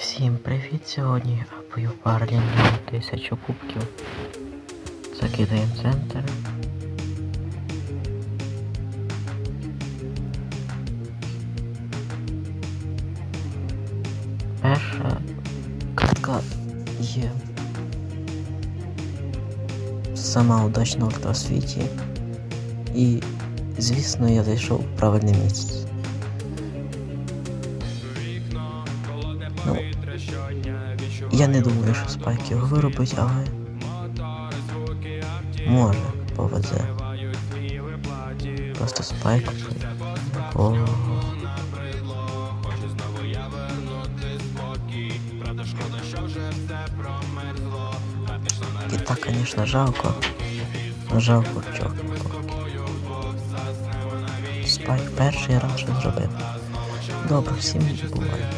Всім привіт сьогодні. Я бою парлі на тисячу кубків. Закидаємо центр. Перша катка є. Сама удачна в світі. І, звісно, я зайшов в правильне місце. Ну, я не думаю, що спайк його виробить, але може повезе. Просто спайк. О. І так, звісно, жалко. Жалко чого. Спайк перший раз що зробив. Добре, всім буває.